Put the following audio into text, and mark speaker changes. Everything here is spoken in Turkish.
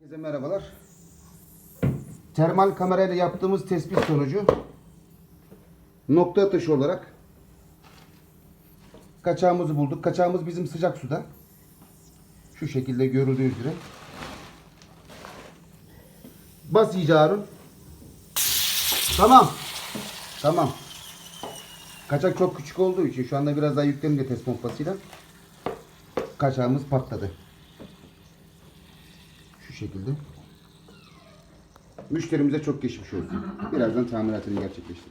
Speaker 1: Herkese merhabalar. Termal kamerayla yaptığımız tespit sonucu nokta atışı olarak kaçağımızı bulduk. Kaçağımız bizim sıcak suda. Şu şekilde görüldüğü üzere. Bas iyice Harun. Tamam. Tamam. Kaçak çok küçük olduğu için şu anda biraz daha yüklenince test pompasıyla kaçağımız patladı. Şekilde. Müşterimize çok geçmiş olsun. Birazdan tamiratını gerçekleştireceğiz.